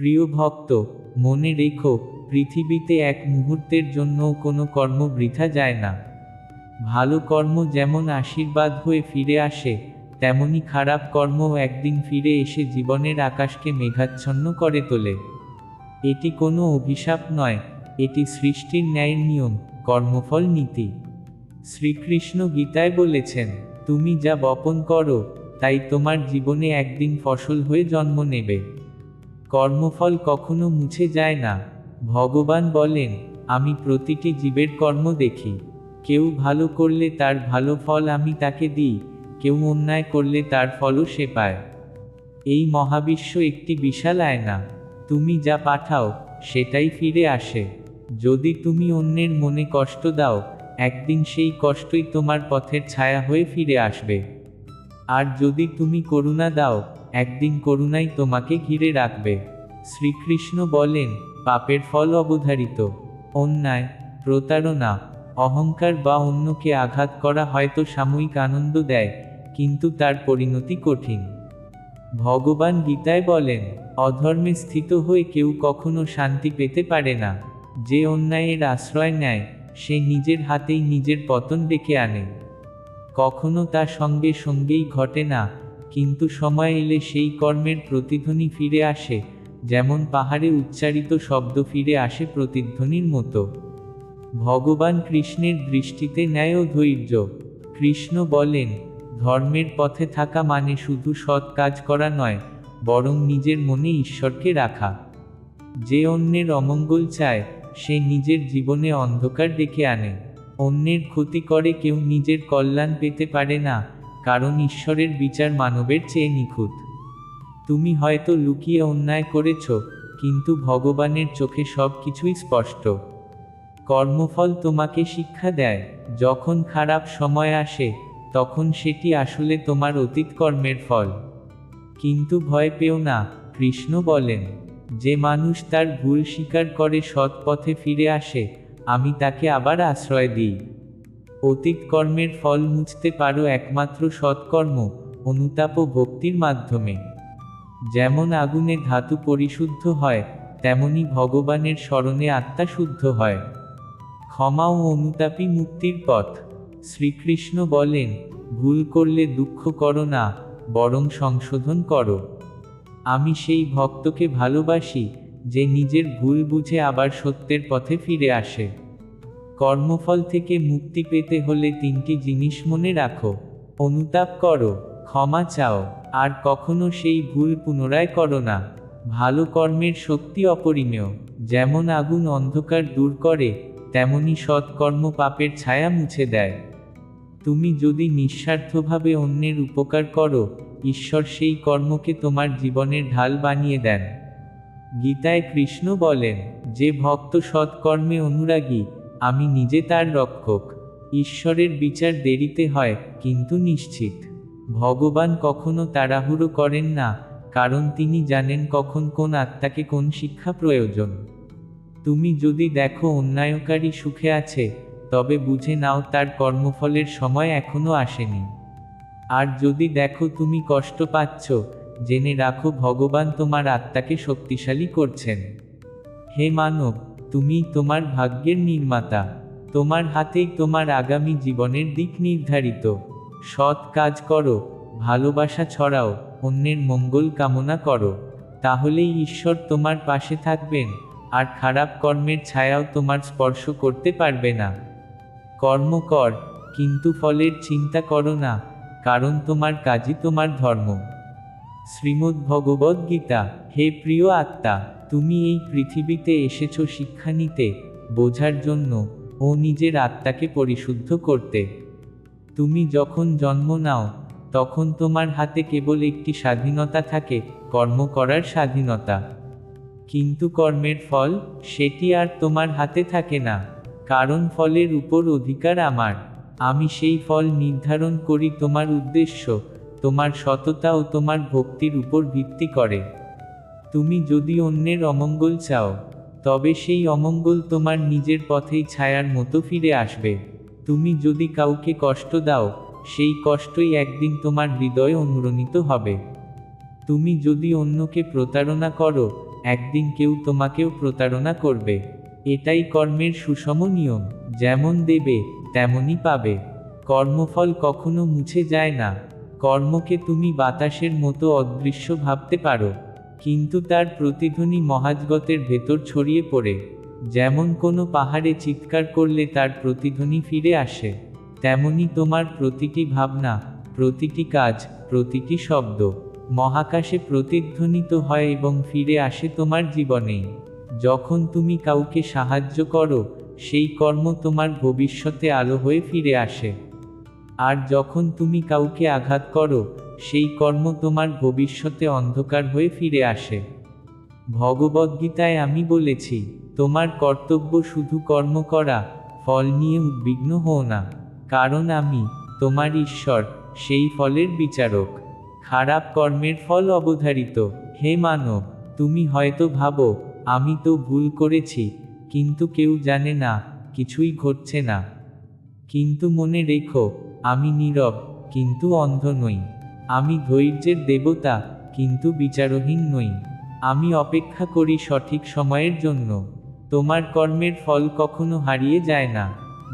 প্রিয় ভক্ত, মনে রেখো, পৃথিবীতে এক মুহূর্তের জন্যও কোনো কর্ম বৃথা যায় না। ভালো কর্ম যেমন আশীর্বাদ হয়ে ফিরে আসে, তেমনি খারাপ কর্মও একদিন ফিরে এসে জীবনের আকাশকে মেঘাচ্ছন্ন করে তোলে। এটি কোনো অভিশাপ নয়, এটি সৃষ্টির ন্যায়ের নিয়ম, কর্মফল নীতি। শ্রীকৃষ্ণ গীতায় বলেছেন, তুমি যা বপন করো, তাই তোমার জীবনে একদিন ফসল হয়ে জন্ম নেবে। কর্মফল কখনো মুছে যায় না। ভগবান বলেন, আমি প্রতিটি জীবের কর্ম দেখি। কেউ ভালো করলে তার ভালো ফল আমি তাকে দিই, কেউ অন্যায় করলে তার ফলও সে পায়। এই মহাবিশ্ব একটি বিশাল আয়না। তুমি যা পাঠাও, সেটাই ফিরে আসে। যদি তুমি অন্যের মনে কষ্ট দাও, একদিন সেই কষ্টই তোমার পথের ছায়া হয়ে ফিরে আসবে। আর যদি তুমি করুণা দাও একদিন করুণাই তোমাকে ঘিরে রাখবে। শ্রীকৃষ্ণ বলেন, পাপের ফল অবধারিত। অন্যায়, প্রতারণা, অহংকার বা অন্যকে আঘাত করা হয়তো সাময়িক আনন্দ দেয়, কিন্তু তার পরিণতি কঠিন। ভগবান গীতায় বলেন, অধর্মে স্থিত হয়ে কেউ কখনো শান্তি পেতে পারে না। যে অন্যায়ের আশ্রয় নেয়, সে নিজের হাতেই নিজের পতন ডেকে আনে। কখনো তা সঙ্গে সঙ্গেই ঘটে না কিন্তু সময় এলে সেই কর্মের প্রতিধ্বনি ফিরে আসে, যেমন পাহাড়ে উচ্চারিত শব্দ ফিরে আসে প্রতিধ্বনির মতো। ভগবান কৃষ্ণের দৃষ্টিতে ন্যায় ও ধৈর্য। কৃষ্ণ বলেন, ধর্মের পথে থাকা মানে শুধু সৎ কাজ করা নয়, বরং নিজের মনে ঈশ্বরকে রাখা। যে অন্যের অমঙ্গল চায়, সে নিজের জীবনে অন্ধকার ডেকে আনে। অন্যের ক্ষতি করে কেউ নিজের কল্যাণ পেতে পারে না কারণ ঈশ্বরের বিচার মানবের চেয়ে নিখুঁত। তুমি হয়তো লুকিয়ে অন্যায় করেছ, কিন্তু ভগবানের চোখে সব কিছুই স্পষ্ট। কর্মফল তোমাকে শিক্ষা দেয়, যখন খারাপ সময় আসে, তখন সেটি আসলে তোমার অতীত কর্মের ফল। কিন্তু ভয় পেও না, কৃষ্ণ বলেন, যে মানুষ তার ভুল স্বীকার করে সৎ পথে ফিরে আসে, আমি তাকে আবার আশ্রয় দিই। অতীত কর্মের ফল মুছতে পারো একমাত্র সৎকর্ম, অনুতাপ ও ভক্তির মাধ্যমে। যেমন আগুনে ধাতু পরিশুদ্ধ হয়, তেমনি ভগবানের স্মরণে আত্মা শুদ্ধ হয়। ক্ষমা ও অনুতাপই মুক্তির পথ। শ্রীকৃষ্ণ বলেন, ভুল করলে দুঃখ করো না, বরং সংশোধন করো। আমি সেই ভক্তকে ভালোবাসি, যে নিজের ভুল বুঝে আবার সত্যের পথে ফিরে আসে। কর্মফল থেকে মুক্তি পেতে হলে তিনটি জিনিস মনে রাখো। অনুতাপ করো, ক্ষমা চাও, আর কখনো সেই ভুল পুনরায় করো না। ভালো কর্মের শক্তি অপরিমেয়, যেমন আগুন অন্ধকার দূর করে, তেমনি সৎকর্ম পাপের ছায়া মুছে দেয়। তুমি যদি নিঃস্বার্থভাবে অন্যের উপকার করো, ঈশ্বর সেই কর্মকে তোমার জীবনের ঢাল বানিয়ে দেন। গীতায় কৃষ্ণ বলেন, যে ভক্ত সৎকর্মে অনুরাগী আমি নিজে তার রক্ষক। ঈশ্বরের বিচার দেরিতে হয়, কিন্তু নিশ্চিত। ভগবান কখনো তাড়াহুড়ো করেন না, কারণ তিনি জানেন কখন কোন আত্মাকে কোন শিক্ষা প্রয়োজন। তুমি যদি দেখো অন্যায়কারী সুখে আছে, তবে বুঝে নাও তার কর্মফলের সময় এখনও আসেনি। আর যদি দেখো তুমি কষ্ট পাচ্ছ, জেনে রাখো ভগবান তোমার আত্মাকে শক্তিশালী করছেন। হে মানব তুমি তোমার ভাগ্যের নির্মাতা। তোমার হাতেই তোমার আগামী জীবনের দিক নির্ধারিত। সৎ কাজ করো, ভালোবাসা ছড়াও, অন্যের মঙ্গল কামনা করো। তাহলেই ঈশ্বর তোমার পাশে থাকবেন, আর খারাপ কর্মের ছায়াও তোমার স্পর্শ করতে পারবে না। কর্ম কর, কিন্তু ফলের চিন্তা করো না, কারণ তোমার কাজই তোমার ধর্ম। শ্রীমদ্ ভগবদ গীতা, হে প্রিয় আত্মা। তুমি এই পৃথিবীতে এসেছ শিক্ষা নিতে, বোঝার জন্য, ও নিজের আত্মাকে পরিশুদ্ধ করতে। তুমি যখন জন্ম নাও, তখন তোমার হাতে কেবল একটি স্বাধীনতা থাকে, কর্ম করার স্বাধীনতা। কিন্তু কর্মের ফল, সেটি আর তোমার হাতে থাকে না, কারণ ফলের উপর অধিকার আমার। আমি সেই ফল নির্ধারণ করি তোমার উদ্দেশ্য, তোমার সততা ও তোমার ভক্তির উপর ভিত্তি করে। তুমি যদি অন্যের অমঙ্গল চাও, তবে সেই অমঙ্গল তোমার নিজের পথেই ছায়ার মতো ফিরে আসবে। তুমি যদি কাউকে কষ্ট দাও, সেই কষ্টই একদিন তোমার হৃদয়ে অনুরণিত হবে। তুমি যদি অন্যকে প্রতারণা করো, একদিন কেউ তোমাকেও প্রতারণা করবে। এটাই কর্মের সুষম নিয়ম, যেমন দেবে, তেমনই পাবে। কর্মফল কখনো মুছে যায় না। কর্মকে তুমি বাতাসের মতো অদৃশ্য ভাবতে পারো। কিন্তু তার প্রতিধ্বনি মহাজগতের ভেতর ছড়িয়ে পড়ে। যেমন কোনো পাহাড়ে চিৎকার করলে তার প্রতিধ্বনি ফিরে আসে, তেমনি তোমার প্রতিটি ভাবনা, প্রতিটি কাজ, প্রতিটি শব্দ মহাকাশে প্রতিধ্বনিত হয় এবং ফিরে আসে তোমার জীবনেই। যখন তুমি কাউকে সাহায্য করো, সেই কর্ম তোমার ভবিষ্যতে আলো হয়ে ফিরে আসে। আর যখন তুমি কাউকে আঘাত করো সেই কর্ম তোমার ভবিষ্যতে অন্ধকার হয়ে ফিরে আসে। ভগবদ্গীতায় আমি বলেছি, তোমার কর্তব্য শুধু কর্ম করা, ফল নিয়ে উদ্বিগ্ন হও না। কারণ আমি, তোমার ঈশ্বর, সেই ফলের বিচারক। খারাপ কর্মের ফল অবধারিত। হে মানব, তুমি হয়তো ভাবো, আমি তো ভুল করেছি, কিন্তু কেউ জানে না, কিছুই ঘটছে না। কিন্তু মনে রেখো, আমি নীরব, কিন্তু অন্ধ নই। আমি ধৈর্যের দেবতা, কিন্তু বিচারহীন নই। আমি অপেক্ষা করি সঠিক সময়ের জন্য। তোমার কর্মের ফল কখনো হারিয়ে যায় না।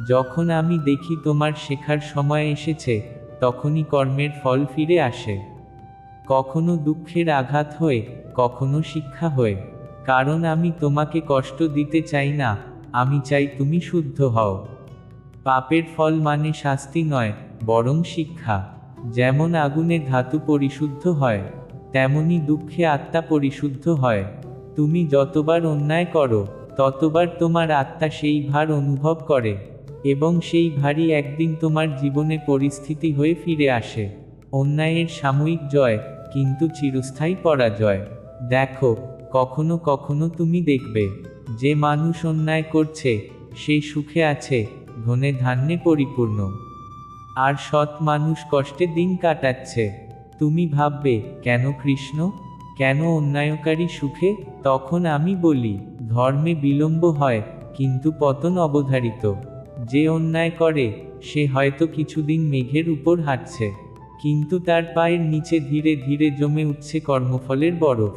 যখন আমি দেখি তোমার শেখার সময় এসেছে, তখনই কর্মের ফল ফিরে আসে। কখনো দুঃখের আঘাত হয়ে, কখনো শিক্ষা হয়ে। কারণ আমি তোমাকে কষ্ট দিতে চাই না, আমি চাই তুমি শুদ্ধ হও। পাপের ফল মানে শাস্তি নয়, বরং শিক্ষা। যেমন আগুনে ধাতু পরিশুদ্ধ হয়, তেমনি দুঃখে আত্মা পরিশুদ্ধ হয়। তুমি যতবার অন্যায় করো, ততবার তোমার আত্মা সেই ভার অনুভব করে এবং সেই ভারই একদিন তোমার জীবনে পরিস্থিতি হয়ে ফিরে আসে। অন্যায়ের সাময়িক জয়, কিন্তু চিরস্থায়ী পরাজয়। দেখো, কখনো কখনো তুমি দেখবে, যে মানুষ অন্যায় করছে, সে সুখে আছে, ধনে ধান্যে পরিপূর্ণ। আর সৎ মানুষ কষ্টে দিন কাটাচ্ছে। তুমি ভাববে, কেন কৃষ্ণ? কেন অন্যায়কারী সুখে? তখন আমি বলি, ধর্মে বিলম্ব হয়, কিন্তু পতন অবধারিত। যে অন্যায় করে, সে হয়তো কিছুদিন মেঘের উপর হাঁটছে। কিন্তু তার পায়ের নিচে ধীরে ধীরে জমে উঠছে কর্মফলের বরফ।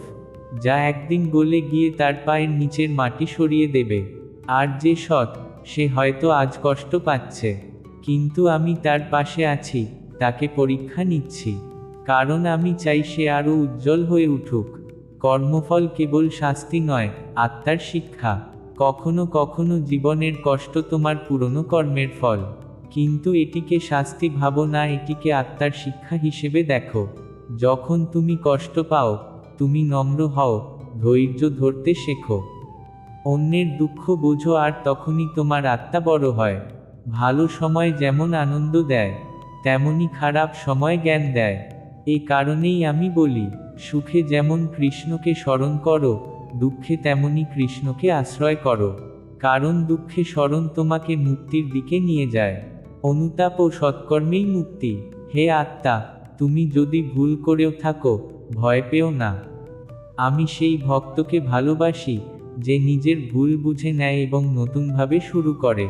যা একদিন গলে গিয়ে তার পায়ের নিচের মাটি সরিয়ে দেবে। আর যে সৎ, সে হয়তো আজ কষ্ট পাচ্ছে। কিন্তু আমি তার পাশে আছি, তাকে পরীক্ষা নিচ্ছি। কারণ আমি চাই সে আরও উজ্জ্বল হয়ে উঠুক। কর্মফল কেবল শাস্তি নয়, আত্মার শিক্ষা। কখনো কখনো জীবনের কষ্ট তোমার পুরনো কর্মের ফল। কিন্তু এটিকে শাস্তি ভাবো না, এটিকে আত্মার শিক্ষা হিসেবে দেখো। যখন তুমি কষ্ট পাও, তুমি নম্র হও, ধৈর্য ধরতে শেখো। অন্যের দুঃখ বোঝো আর তখনই তোমার আত্মা বড় হয়। ভালো সময় যেমন আনন্দ দেয়, তেমনি খারাপ সময় জ্ঞান দেয়। এ কারণেই আমি বলি, সুখে যেমন কৃষ্ণকে স্মরণ করো, দুঃখে তেমনি কৃষ্ণকে আশ্রয় করো। কারণ দুঃখে স্মরণ তোমাকে মুক্তির দিকে নিয়ে যায়। অনুতাপ ও সৎকর্মেই মুক্তি। হে আত্মা, তুমি যদি ভুল করেও থাকো, ভয় পেও না। আমি সেই ভক্তকে ভালোবাসি, যে নিজের ভুল বুঝে নেয় এবং নতুনভাবে শুরু করে।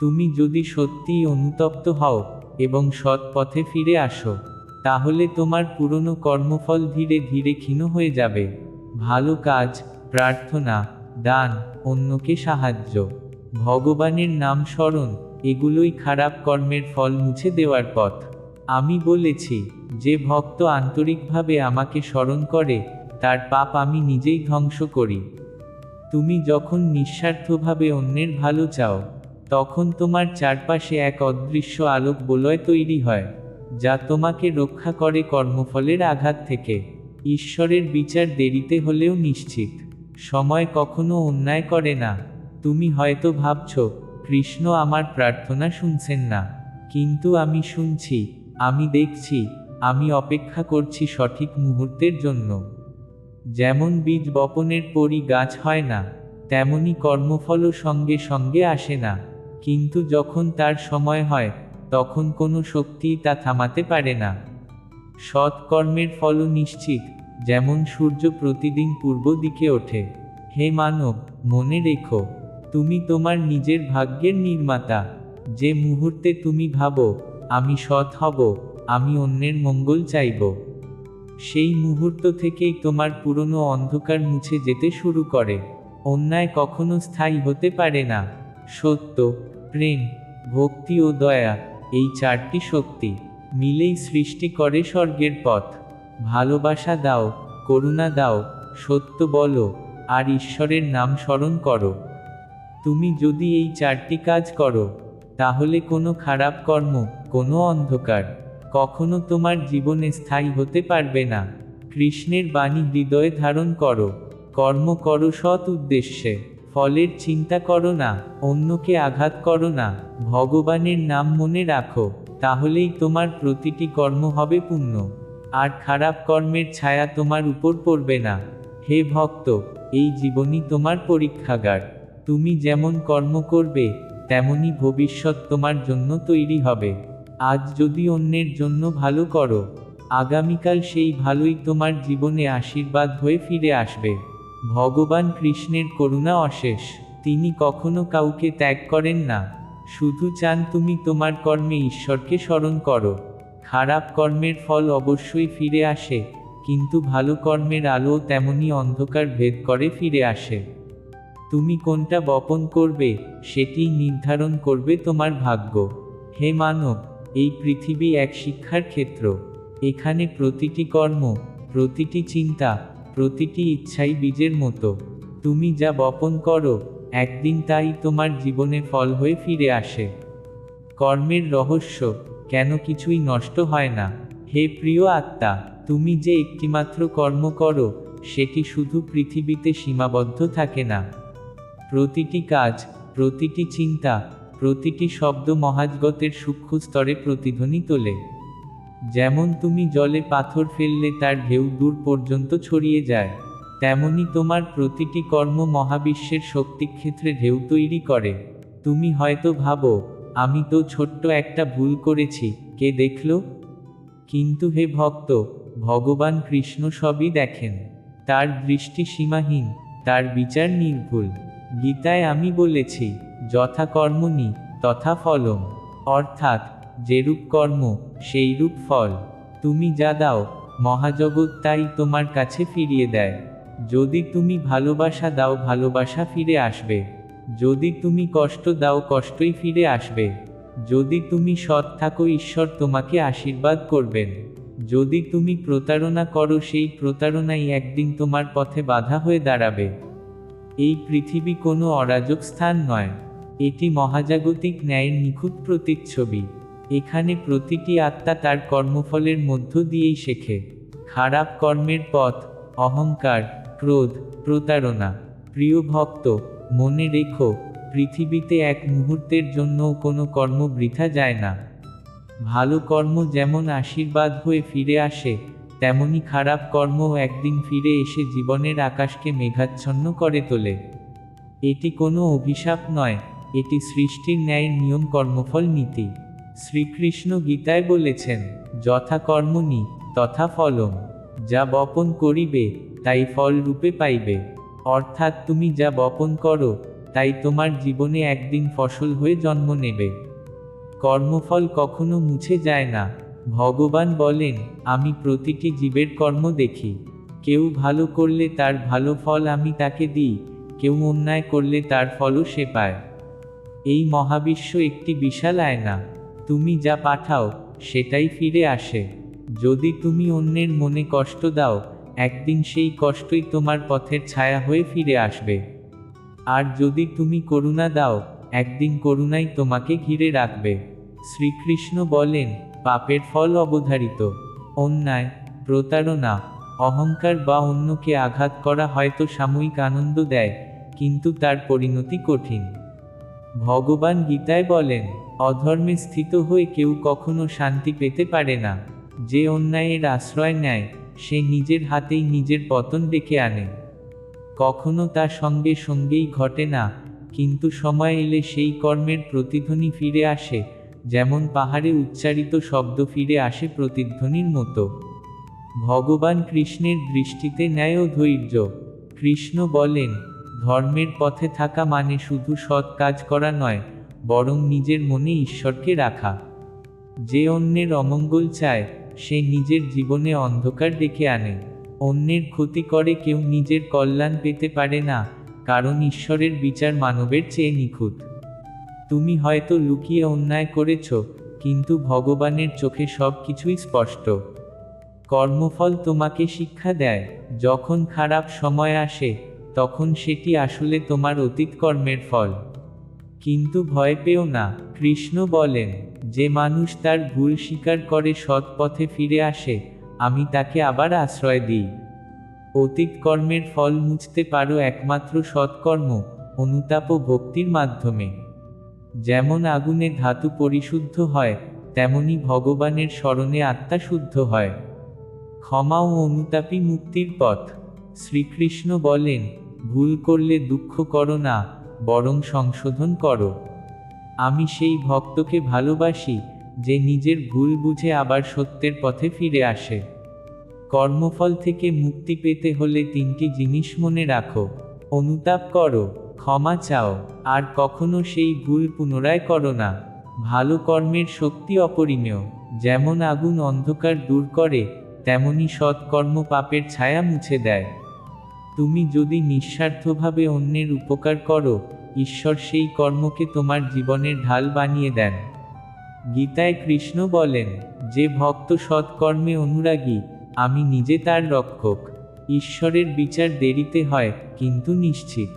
তুমি যদি সত্যিই অনুতপ্ত হও এবং সৎ পথে ফিরে আসো, তাহলে তোমার পুরনো কর্মফল ধীরে ধীরে ক্ষীণ হয়ে যাবে। ভালো কাজ, প্রার্থনা, দান, অন্যকে সাহায্য। ভগবানের নাম স্মরণ, এগুলোই খারাপ কর্মের ফল মুছে দেওয়ার পথ। আমি বলেছি, যে ভক্ত আন্তরিকভাবে আমাকে স্মরণ করে, তার পাপ আমি নিজেই ধ্বংস করি। তুমি যখন নিঃস্বার্থভাবে অন্যের ভালো চাও তখন তোমার চারপাশে এক অদৃশ্য আলোক বলয় তৈরি হয়, যা তোমাকে রক্ষা করে কর্মফলের আঘাত থেকে। ঈশ্বরের বিচার দেরিতে হলেও নিশ্চিত। সময় কখনো অন্যায় করে না। তুমি হয়তো ভাবছ, কৃষ্ণ আমার প্রার্থনা শুনছেন না। কিন্তু আমি শুনছি, আমি দেখছি, আমি অপেক্ষা করছি সঠিক মুহূর্তের জন্য। যেমন বীজ বপনের পরই গাছ হয় না, তেমনি কর্মফলও সঙ্গে সঙ্গে আসে না। কিন্তু যখন তার সময় হয়, তখন কোনো শক্তিই তা থামাতে পারে না। সৎ কর্মের ফলও নিশ্চিত, যেমন সূর্য প্রতিদিন পূর্ব দিকে ওঠে। হে মানব, মনে রেখো, তুমি তোমার নিজের ভাগ্যের নির্মাতা। যে মুহূর্তে তুমি ভাবো, আমি সৎ হব, আমি অন্যের মঙ্গল চাইব। সেই মুহূর্ত থেকেই তোমার পুরনো অন্ধকার মুছে যেতে শুরু করে। অন্যায় কখনো স্থায়ী হতে পারে না। সত্য প্রেম, ভক্তি ও দয়া এই চারটি শক্তি মিলেই সৃষ্টি করে স্বর্গের পথ। ভালোবাসা দাও, করুণা দাও, সত্য বলো, আর ঈশ্বরের নাম স্মরণ করো। তুমি যদি এই চারটি কাজ করো, তাহলে কোনো খারাপ কর্ম, কোনো অন্ধকার কখনো তোমার জীবনে স্থায়ী হতে পারবে না। কৃষ্ণের বাণী হৃদয়ে ধারণ করো, কর্ম করো সৎ উদ্দেশ্যে। ফলের চিন্তা করো না, অন্যকে আঘাত করো না, ভগবানের নাম মনে রাখো, তাহলেই তোমার প্রতিটি কর্ম হবে পূর্ণ। আর খারাপ কর্মের ছায়া তোমার উপর পড়বে না। হে ভক্ত, এই জীবনই তোমার পরীক্ষাগার। তুমি যেমন কর্ম করবে তেমনই ভবিষ্যৎ তোমার জন্য তৈরি হবে। আজ যদি অন্যের জন্য ভালো করো, আগামীকাল সেই ভালোই তোমার জীবনে আশীর্বাদ হয়ে ফিরে আসবে। ভগবান কৃষ্ণের করুণা অশেষ, তিনি কখনো কাউকে ত্যাগ করেন না। শুধু চান তুমি তোমার কর্মে ঈশ্বরকে স্মরণ করো। খারাপ কর্মের ফল অবশ্যই ফিরে আসে, কিন্তু ভালো কর্মের আলো তেমনি অন্ধকার ভেদ করে ফিরে আসে। তুমি কোনটা বপন করবে, সেটি নির্ধারণ করবে তোমার ভাগ্য। হে মানব, এই পৃথিবী এক শিক্ষার ক্ষেত্র। এখানে প্রতিটি কর্ম, প্রতিটি চিন্তা প্রতিটি ইচ্ছাই বীজের মতো। তুমি যা বপন করো, একদিন তাই তোমার জীবনে ফল হয়ে ফিরে আসে। কর্মের রহস্য, কেন কিছুই নষ্ট হয় না। হে প্রিয় আত্মা, তুমি যে একটিমাত্র কর্ম করো, সেটি শুধু পৃথিবীতে সীমাবদ্ধ থাকে না। প্রতিটি কাজ, প্রতিটি চিন্তা, প্রতিটি শব্দ মহাজগতের সূক্ষ্ম স্তরে প্রতিধ্বনি তোলে। যেমন তুমি জলে পাথর ফেললে তার ঢেউ দূর পর্যন্ত ছড়িয়ে যায়, তেমনি তোমার প্রতিটি কর্ম মহাবিশ্বের শক্তিক্ষেত্রে ঢেউ তৈরি করে। তুমি হয়তো ভাবো, আমি তো ছোট্ট একটা ভুল করেছি, কে দেখল? কিন্তু হে ভক্ত, ভগবান কৃষ্ণ সবই দেখেন। তার দৃষ্টি সীমাহীন, তার বিচার নির্ভুল। গীতায় আমি বলেছি, যথা কর্মণি তথা ফলম। অর্থাৎ যেরূপ কর্ম, সেই রূপ ফল। তুমি যা দাও, মহাজগৎ তাই তোমার কাছে ফিরিয়ে দেয়। যদি তুমি ভালোবাসা দাও, ভালোবাসা ফিরে আসবে। যদি তুমি কষ্ট দাও, কষ্টই ফিরে আসবে। যদি তুমি সৎ থাকো, ঈশ্বর তোমাকে আশীর্বাদ করবেন। যদি তুমি প্রতারণা করো, সেই প্রতারণাই একদিন তোমার পথে বাধা হয়ে দাঁড়াবে। এই পৃথিবী কোনো অরাজক স্থান নয়। এটি মহাজাগতিক ন্যায়ের নিখুঁত প্রতিচ্ছবি। এখানে প্রতিটি আত্মা তার কর্মফলের মধ্য দিয়েই শেখে। খারাপ কর্মের পথ, অহংকার, ক্রোধ, প্রতারণা। প্রিয় ভক্ত, মনে রেখো, পৃথিবীতে এক মুহূর্তের জন্যও কোনো কর্ম বৃথা যায় না। ভালো কর্ম যেমন আশীর্বাদ হয়ে ফিরে আসে, তেমনি খারাপ কর্মও একদিন ফিরে এসে জীবনের আকাশকে মেঘাচ্ছন্ন করে তোলে। এটি কোনো অভিশাপ নয়, এটি সৃষ্টির ন্যায়ের নিয়ম কর্মফল নীতি। শ্রীকৃষ্ণ গীতায় বলেছেন, যথা কর্মণি, তথা ফলম। যা বপন করিবে, তাই ফল রূপে পাইবে। অর্থাৎ তুমি যা বপন করো, তাই তোমার জীবনে একদিন ফসল হয়ে জন্ম নেবে। কর্মফল কখনো মুছে যায় না। ভগবান বলেন, আমি প্রতিটি জীবের কর্ম দেখি। কেউ ভালো করলে তার ভালো ফল আমি তাকে দিই, কেউ অন্যায় করলে তার ফলও সে পায়। এই মহাবিশ্ব একটি বিশাল আয়না। তুমি যা পাঠাও, সেটাই ফিরে আসে। যদি তুমি অন্যের মনে কষ্ট দাও, একদিন সেই কষ্টই তোমার পথের ছায়া হয়ে ফিরে আসবে। আর যদি তুমি করুণা দাও, একদিন করুণাই তোমাকে ঘিরে রাখবে। শ্রীকৃষ্ণ বলেন, পাপের ফল অবধারিত। অন্যায়, প্রতারণা, অহংকার বা অন্যকে আঘাত করা হয়তো সাময়িক আনন্দ দেয়, কিন্তু তার পরিণতি কঠিন। ভগবান গীতায় বলেন অধর্মে স্থিত হয়ে কেউ কখনো শান্তি পেতে পারে না। যে অন্যায়ের আশ্রয় নেয়, সে নিজের হাতেই নিজের পতন ডেকে আনে। কখনো তা সঙ্গে সঙ্গেই ঘটে না, কিন্তু সময় এলে সেই কর্মের প্রতিধ্বনি ফিরে আসে, যেমন পাহাড়ে উচ্চারিত শব্দ ফিরে আসে প্রতিধ্বনির মতো। ভগবান কৃষ্ণের দৃষ্টিতে ন্যায় ও ধৈর্য। কৃষ্ণ বলেন, ধর্মের পথে থাকা মানে শুধু সৎ কাজ করা নয় বরং নিজের মনে ঈশ্বরকে রাখা। যে অন্যের অমঙ্গল চায়, সে নিজের জীবনে অন্ধকার ডেকে আনে। অন্যের ক্ষতি করে কেউ নিজের কল্যাণ পেতে পারে না, কারণ ঈশ্বরের বিচার মানবের চেয়ে নিখুঁত। তুমি হয়তো লুকিয়ে অন্যায় করেছ, কিন্তু ভগবানের চোখে সব কিছুই স্পষ্ট। কর্মফল তোমাকে শিক্ষা দেয়, যখন খারাপ সময় আসে, তখন সেটি আসলে তোমার অতীত কর্মের ফল। কিন্তু ভয় পেও না, কৃষ্ণ বলেন, যে মানুষ তার ভুল স্বীকার করে সৎ পথে ফিরে আসে, আমি তাকে আবার আশ্রয় দিই। অতীত কর্মের ফল মুছতে পারো একমাত্র সৎকর্ম, অনুতাপ ও ভক্তির মাধ্যমে। যেমন আগুনে ধাতু পরিশুদ্ধ হয়, তেমনি ভগবানের স্মরণে আত্মা শুদ্ধ হয়। ক্ষমা ও অনুতাপই মুক্তির পথ। শ্রীকৃষ্ণ বলেন, ভুল করলে দুঃখ করো না বরং সংশোধন করো। আমি সেই ভক্তকে ভালোবাসি, যে নিজের ভুল বুঝে আবার সত্যের পথে ফিরে আসে। কর্মফল থেকে মুক্তি পেতে হলে তিনটি জিনিস মনে রাখো। অনুতাপ করো, ক্ষমা চাও, আর কখনো সেই ভুল পুনরায় করো না। ভালো কর্মের শক্তি অপরিমেয়, যেমন আগুন অন্ধকার দূর করে, তেমনি সৎকর্ম পাপের ছায়া মুছে দেয়। তুমি যদি নিঃস্বার্থভাবে অন্যের উপকার করো, ঈশ্বর সেই কর্মকে তোমার জীবনের ঢাল বানিয়ে দেন। গীতায় কৃষ্ণ বলেন, যে ভক্ত সৎকর্মে অনুরাগী, আমি নিজে তার রক্ষক। ঈশ্বরের বিচার দেরিতে হয়, কিন্তু নিশ্চিত।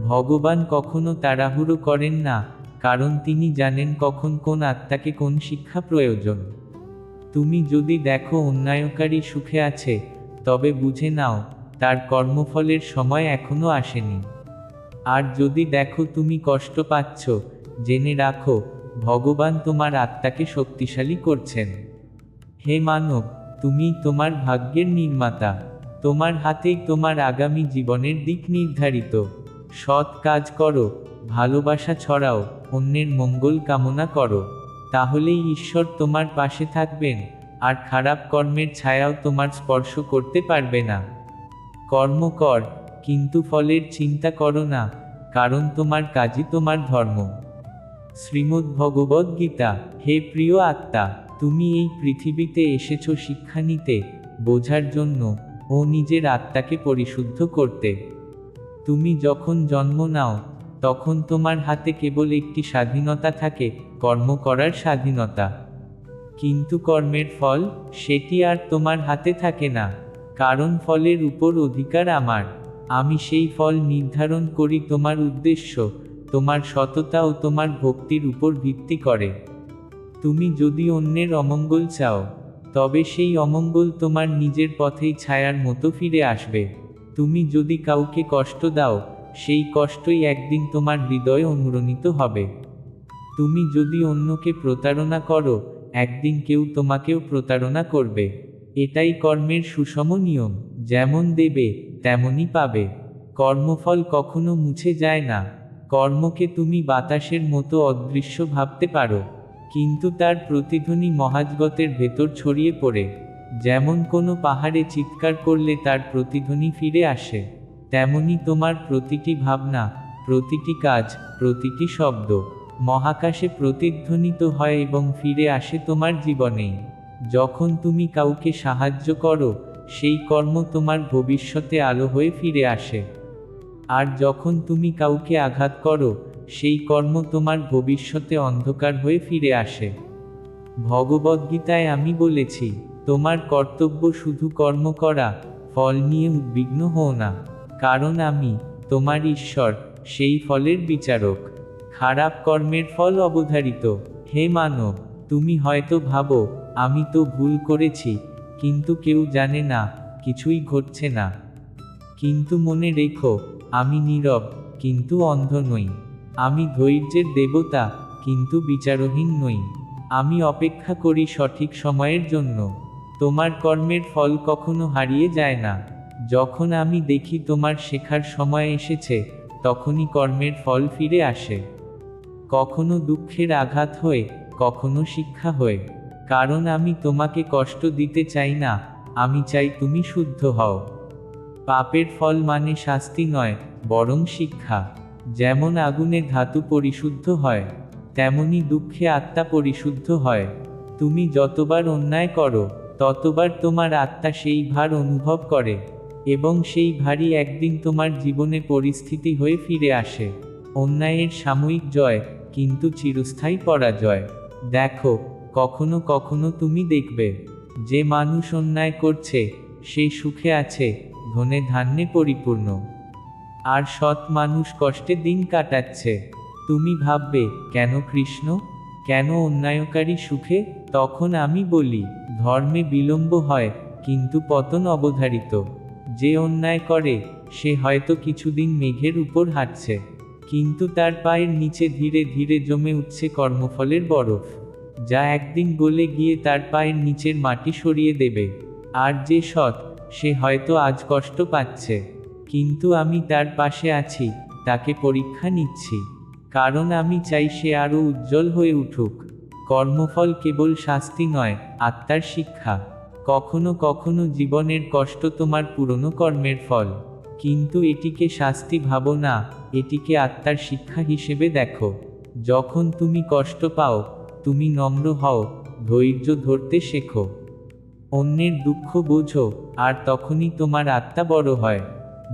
ভগবান কখনো তাড়াহুড়ো করেন না, কারণ তিনি জানেন কখন কোন আত্মাকে কোন শিক্ষা প্রয়োজন। তুমি যদি দেখো অন্যায়কারী সুখে আছে, তবে বুঝে নাও তার কর্মফলের সময় এখনও আসেনি। আর যদি দেখো তুমি কষ্ট পাচ্ছ, জেনে রাখো, ভগবান তোমার আত্মাকে শক্তিশালী করছেন। হে মানব তুমি তোমার ভাগ্যের নির্মাতা। তোমার হাতেই তোমার আগামী জীবনের দিক নির্ধারিত। সৎ কাজ করো, ভালোবাসা ছড়াও, অন্যের মঙ্গল কামনা করো। তাহলেই ঈশ্বর তোমার পাশে থাকবেন, আর খারাপ কর্মের ছায়াও তোমার স্পর্শ করতে পারবে না। কর্ম কর, কিন্তু ফলের চিন্তা করো না, কারণ তোমার কাজই তোমার ধর্ম। শ্রীমদ্ ভগবদ গীতা, হে প্রিয় আত্মা, তুমি এই পৃথিবীতে এসেছ শিক্ষা নিতে, বোঝার জন্য, ও নিজের আত্মাকে পরিশুদ্ধ করতে। তুমি যখন জন্ম নাও, তখন তোমার হাতে কেবল একটি স্বাধীনতা থাকে, কর্ম করার স্বাধীনতা। কিন্তু কর্মের ফল, সেটি আর তোমার হাতে থাকে না। কারণ ফলের উপর অধিকার আমার। আমি সেই ফল নির্ধারণ করি তোমার উদ্দেশ্য, তোমার সততা ও তোমার ভক্তির উপর ভিত্তি করে। তুমি যদি অন্যের অমঙ্গল চাও, তবে সেই অমঙ্গল তোমার নিজের পথেই ছায়ার মতো ফিরে আসবে। তুমি যদি কাউকে কষ্ট দাও, সেই কষ্টই একদিন তোমার হৃদয়ে অনুরণিত হবে। তুমি যদি অন্যকে প্রতারণা করো, একদিন কেউ তোমাকেও প্রতারণা করবে। এটাই কর্মের সুষম নিয়ম, যেমন দেবে, তেমনই পাবে। কর্মফল কখনো মুছে যায় না। কর্মকে তুমি বাতাসের মতো অদৃশ্য ভাবতে পারো, কিন্তু তার প্রতিধ্বনি মহাজগতের ভেতর ছড়িয়ে পড়ে। যেমন কোনো পাহাড়ে চিৎকার করলে তার প্রতিধ্বনি ফিরে আসে, তেমনি তোমার প্রতিটি ভাবনা, প্রতিটি কাজ, প্রতিটি শব্দ মহাকাশে প্রতিধ্বনিত হয় এবং ফিরে আসে তোমার জীবনেই। যখন তুমি কাউকে সাহায্য করো, সেই কর্ম তোমার ভবিষ্যতে আলো হয়ে ফিরে আসে। আর যখন তুমি কাউকে আঘাত করো, সেই কর্ম তোমার ভবিষ্যতে অন্ধকার হয়ে ফিরে আসে। ভগবদ্গীতায় আমি বলেছি, তোমার কর্তব্য শুধু কর্ম করা, ফল নিয়ে উদ্বিগ্ন হও না। কারণ আমি, তোমার ঈশ্বর, সেই ফলের বিচারক। খারাপ কর্মের ফল অবধারিত। হে মানব, তুমি হয়তো ভাবো আমি তো ভুল করেছি, কিন্তু কেউ জানে না, কিছুই ঘটছে না। কিন্তু মনে রেখো, আমি নীরব, কিন্তু অন্ধ নই। আমি ধৈর্যের দেবতা, কিন্তু বিচারহীন নই। আমি অপেক্ষা করি সঠিক সময়ের জন্য। তোমার কর্মের ফল কখনো হারিয়ে যায় না। যখন আমি দেখি তোমার শেখার সময় এসেছে, তখনই কর্মের ফল ফিরে আসে। কখনো দুঃখের আঘাত হয়ে, কখনো শিক্ষা হয়ে। কারণ আমি তোমাকে কষ্ট দিতে চাই না, আমি চাই তুমি শুদ্ধ হও। পাপের ফল মানে শাস্তি নয়, বরং শিক্ষা। যেমন আগুনে ধাতু পরিশুদ্ধ হয়, তেমনি দুঃখে আত্মা পরিশুদ্ধ হয়। তুমি যতবার অন্যায় করো, ততবার তোমার আত্মা সেই ভার অনুভব করে, এবং সেই ভারই একদিন তোমার জীবনে পরিস্থিতি হয়ে ফিরে আসে। অন্যায়ের সাময়িক জয়, কিন্তু চিরস্থায়ী পরাজয়। দেখো কখনো কখনো তুমি দেখবে, যে মানুষ অন্যায় করছে সেই সুখে আছে, ধনে ধান্যে পরিপূর্ণ। আর সৎ মানুষ কষ্টে দিন কাটাচ্ছে। তুমি ভাববে, কেন কৃষ্ণ? কেন অন্যায়কারী সুখে? তখন আমি বলি, ধর্মে বিলম্ব হয়, কিন্তু পতন অবধারিত। যে অন্যায় করে, সে হয়তো কিছুদিন মেঘের উপর হাঁটছে। কিন্তু তার পায়ের নিচে ধীরে ধীরে জমে উঠছে কর্মফলের বরফ। যা একদিন গলে গিয়ে তার পায়ের নিচের মাটি সরিয়ে দেবে। আর যে সৎ, সে হয়তো আজ কষ্ট পাচ্ছে। কিন্তু আমি তার পাশে আছি, তাকে পরীক্ষা নিচ্ছি। কারণ আমি চাই সে আরও উজ্জ্বল হয়ে উঠুক। কর্মফল কেবল শাস্তি নয়, আত্মার শিক্ষা। কখনো কখনো জীবনের কষ্ট তোমার পুরনো কর্মের ফল। কিন্তু এটিকে শাস্তি ভাবো না, এটিকে আত্মার শিক্ষা হিসেবে দেখো। যখন তুমি কষ্ট পাও তুমি নম্র হও, ধৈর্য ধরতে শেখো। অন্যের দুঃখ বোঝো, আর তখনই তোমার আত্মা বড় হয়।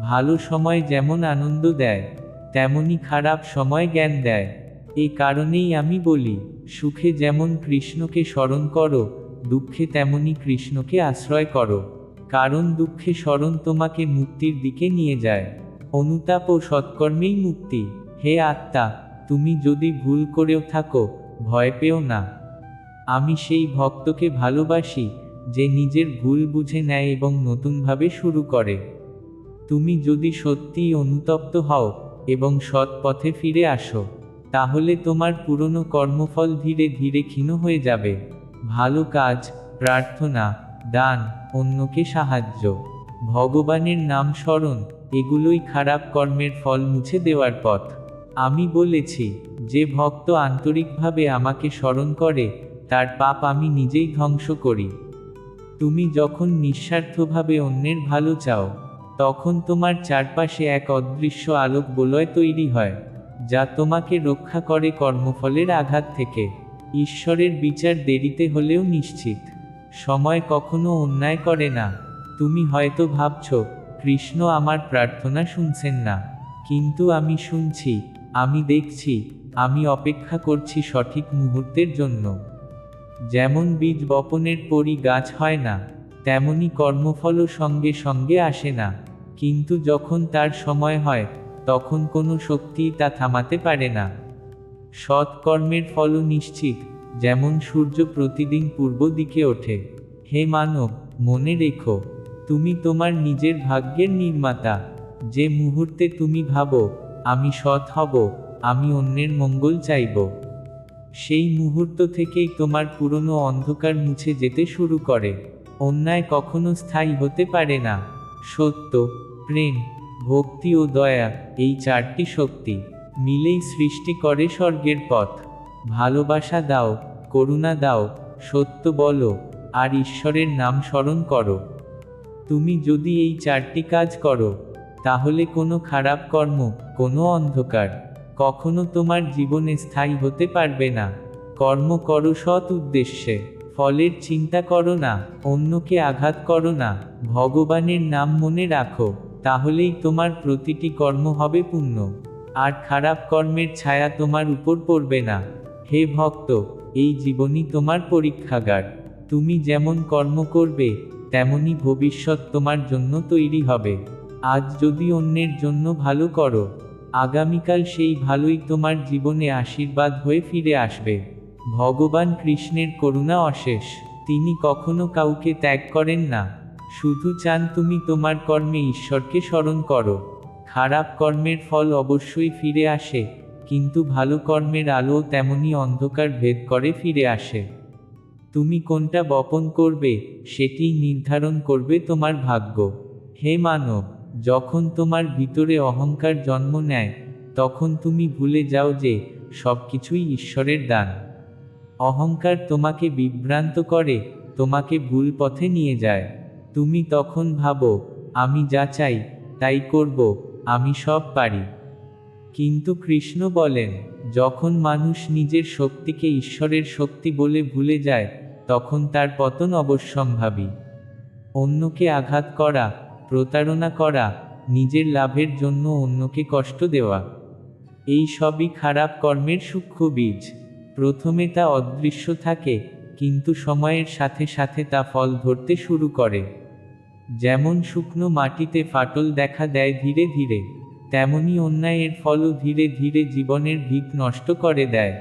ভালো সময় যেমন আনন্দ দেয় তেমনি খারাপ সময় জ্ঞান দেয়। এ কারণেই আমি বলি, সুখে যেমন কৃষ্ণকে স্মরণ করো, দুঃখে তেমনি কৃষ্ণকে আশ্রয় করো। কারণ দুঃখে স্মরণ তোমাকে মুক্তির দিকে নিয়ে যায়। অনুতাপ ও সৎকর্মেই মুক্তি। হে আত্মা, তুমি যদি ভুল করেও থাকো ভয় পেও না। আমি সেই ভক্তকে ভালোবাসি, যে নিজের ভুল বুঝে নেয় এবং নতুনভাবে শুরু করে। তুমি যদি সত্যিই অনুতপ্ত হও এবং সৎ পথে ফিরে আসো, তাহলে তোমার পুরনো কর্মফল ধীরে ধীরে ক্ষীণ হয়ে যাবে। ভালো কাজ, প্রার্থনা, দান, অন্যকে সাহায্য, ভগবানের নাম স্মরণ, এগুলোই খারাপ কর্মের ফল মুছে দেওয়ার পথ। আমি বলেছি যে ভক্ত আন্তরিকভাবে আমাকে স্মরণ করে, তার পাপ আমি নিজেই ধ্বংস করি। তুমি যখন নিঃস্বার্থভাবে অন্যের ভালো চাও, তখন তোমার চারপাশে এক অদৃশ্য আলোক বলয় তৈরি হয়, যা তোমাকে রক্ষা করে কর্মফলের আঘাত থেকে। ঈশ্বরের বিচার দেরিতে হলেও নিশ্চিত। সময় কখনো অন্যায় করে না। তুমি হয়তো ভাবছ, কৃষ্ণ আমার প্রার্থনা শুনছেন না। কিন্তু আমি শুনছি, আমি দেখছি আমি অপেক্ষা করছি সঠিক মুহূর্তের জন্য। যেমন বীজ বপনের পরই গাছ হয় না, তেমনি কর্মফলও সঙ্গে সঙ্গে আসে না। কিন্তু যখন তার সময় হয়, তখন কোনো শক্তিই তা থামাতে পারে না। সৎ কর্মের ফলও নিশ্চিত, যেমন সূর্য প্রতিদিন পূর্ব দিকে ওঠে। হে মানব, মনে রেখো, তুমি তোমার নিজের ভাগ্যের নির্মাতা। যে মুহূর্তে তুমি ভাবো, আমি সৎ হব আমি অন্যের মঙ্গল চাইব। সেই মুহূর্ত থেকেই তোমার পুরনো অন্ধকার মুছে যেতে শুরু করে। অন্যায় কখনো স্থায়ী হতে পারে না। সত্য, প্রেম, ভক্তি ও দয়া, এই চারটি শক্তি মিলেই সৃষ্টি করে স্বর্গের পথ। ভালোবাসা দাও, করুণা দাও, সত্য বলো, আর ঈশ্বরের নাম স্মরণ করো। তুমি যদি এই চারটি কাজ করো, তাহলে কোনো খারাপ কর্ম, কোনো অন্ধকার কখনো তোমার জীবনে স্থায়ী হতে পারবে না। কর্ম করো সৎ উদ্দেশ্যে। ফলের চিন্তা করো না, অন্যকে আঘাত করো না। ভগবানের নাম মনে রাখো, তাহলেই তোমার প্রতিটি কর্ম হবে পূর্ণ। আর খারাপ কর্মের ছায়া তোমার উপর পড়বে না। হে ভক্ত, এই জীবনই তোমার পরীক্ষাগার। তুমি যেমন কর্ম করবে, তেমনি ভবিষ্যৎ তোমার জন্য তৈরি হবে। আজ যদি অন্যের জন্য ভালো করো আগামীকাল সেই ভালোই তোমার জীবনে আশীর্বাদ হয়ে ফিরে আসবে। ভগবান কৃষ্ণের করুণা অশেষ, তিনি কখনো কাউকে ত্যাগ করেন না। শুধু চান তুমি তোমার কর্মে ঈশ্বরকে স্মরণ করো। খারাপ কর্মের ফল অবশ্যই ফিরে আসে, কিন্তু ভালো কর্মের আলো তেমনি অন্ধকার ভেদ করে ফিরে আসে। তুমি কোনটা বপন করবে সেটি নির্ধারণ করবে তোমার ভাগ্য। হে মানব যখন তোমার ভিতরে অহংকার জন্ম নেয়, তখন তুমি ভুলে যাও যে সব কিছুই ঈশ্বরের দান। অহংকার তোমাকে বিভ্রান্ত করে, তোমাকে ভুল পথে নিয়ে যায়। তুমি তখন ভাবো, আমি যা চাই, তাই করব, আমি সব পারি। কিন্তু কৃষ্ণ বলেন, যখন মানুষ নিজের শক্তিকে ঈশ্বরের শক্তি বলে ভুলে যায়, তখন তার পতন অবশ্যম্ভাবী। অন্যকে আঘাত করা প্রতারণা করা, নিজের লাভের জন্য অন্যকে কষ্ট দেওয়া। এই সবই খারাপ কর্মের সূক্ষ্ম বীজ। প্রথমে তা অদৃশ্য থাকে, কিন্তু সময়ের সাথে সাথে তা ফল ধরতে শুরু করে। যেমন শুকনো মাটিতে ফাটল দেখা দেয় ধীরে ধীরে, তেমনি অন্যায়ের ফলও ধীরে ধীরে জীবনের ভিত নষ্ট করে দেয়।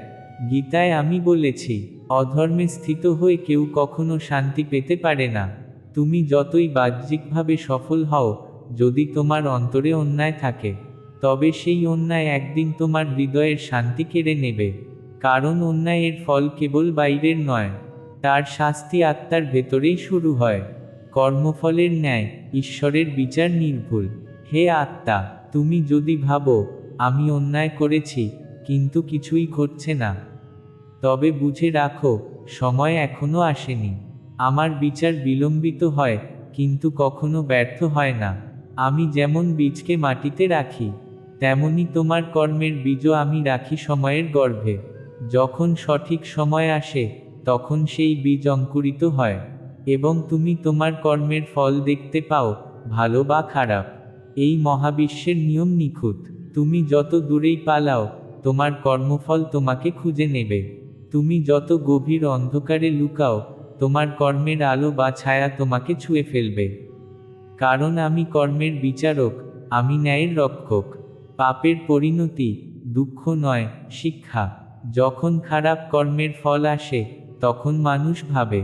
গীতায় আমি বলেছি, অধর্মে স্থিত হয়ে কেউ কখনো শান্তি পেতে পারে না। তুমি যতই বাহ্যিকভাবে সফল হও, যদি তোমার অন্তরে অন্যায় থাকে, তবে সেই অন্যায় একদিন তোমার হৃদয়ের শান্তি কেড়ে নেবে। কারণ অন্যায়ের ফল কেবল বাইরের নয়, তার শাস্তি আত্মার ভেতরেই শুরু হয়। কর্মফলের ন্যায়, ঈশ্বরের বিচার নির্ভুল। হে আত্মা, তুমি যদি ভাবো, আমি অন্যায় করেছি, কিন্তু কিছুই ঘটছে না, তবে বুঝে রাখো, সময় এখনও আসেনি। আমার বিচার বিলম্বিত হয়, কিন্তু কখনো ব্যর্থ হয় না। আমি যেমন বীজকে মাটিতে রাখি, তেমনি তোমার কর্মের বীজও আমি রাখি সময়ের গর্ভে। যখন সঠিক সময় আসে, তখন সেই বীজ অঙ্কুরিত হয়, এবং তুমি তোমার কর্মের ফল দেখতে পাও, ভালো বা খারাপ। এই মহাবিশ্বের নিয়ম নিখুঁত। তুমি যত দূরেই পালাও, তোমার কর্মফল তোমাকে খুঁজে নেবে। তুমি যত গভীর অন্ধকারে লুকাও তোমার কর্মের আলো বা ছায়া তোমাকে ছুঁয়ে ফেলবে। কারণ আমি কর্মের বিচারক, আমি ন্যায়ের রক্ষক। পাপের পরিণতি, দুঃখ নয়, শিক্ষা। যখন খারাপ কর্মের ফল আসে, তখন মানুষ ভাবে,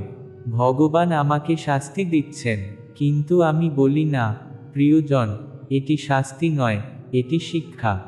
ভগবান আমাকে শাস্তি দিচ্ছেন। কিন্তু আমি বলি না, প্রিয়জন, এটি শাস্তি নয়, এটি শিক্ষা।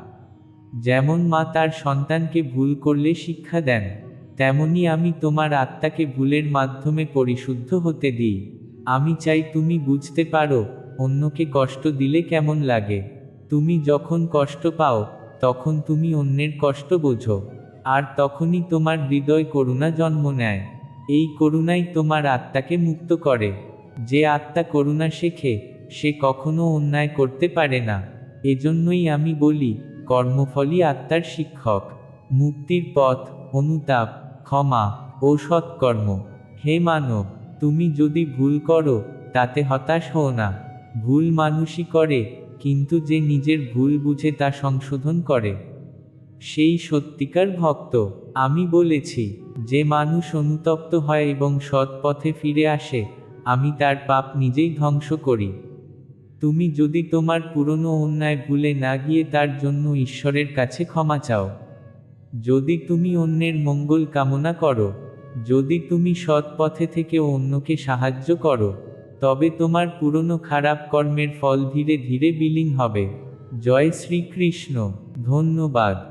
যেমন মা তার সন্তানকে ভুল করলে শিক্ষা দেন। তেমনি আমি তোমার আত্মাকে ভুলের মাধ্যমে পরিশুদ্ধ হতে দিই। আমি চাই তুমি বুঝতে পারো, অন্যকে কষ্ট দিলে কেমন লাগে। তুমি যখন কষ্ট পাও, তখন তুমি অন্যের কষ্ট বোঝো। আর তখনই তোমার হৃদয় করুণা জন্ম নেয়। এই করুণাই তোমার আত্মাকে মুক্ত করে। যে আত্মা করুণা শেখে, সে কখনো অন্যায় করতে পারে না। এজন্যই আমি বলি, কর্মফলই আত্মার শিক্ষক। মুক্তির পথ, অনুতাপ। ক্ষমা ও সৎকর্ম হে মানব, তুমি যদি ভুল করো, তাতে হতাশ হও না। ভুল মানুষই করে, কিন্তু যে নিজের ভুল বুঝে তা সংশোধন করে। সেই সত্যিকার ভক্ত, আমি বলেছি, যে মানুষ অনুতপ্ত হয় এবং সৎ পথে ফিরে আসে, আমি তার পাপ নিজেই ধ্বংস করি। তুমি যদি তোমার পুরনো অন্যায় ভুলে না গিয়ে তার জন্য ঈশ্বরের কাছে ক্ষমা চাও। যদি তুমি অন্যের মঙ্গল কামনা করো, যদি তুমি সৎ পথে থেকে অন্যকে সাহায্য করো, তবে তোমার পুরনো খারাপ কর্মের ফল ধীরে ধীরে বিলীন হবে। জয় শ্রীকৃষ্ণ। ধন্যবাদ।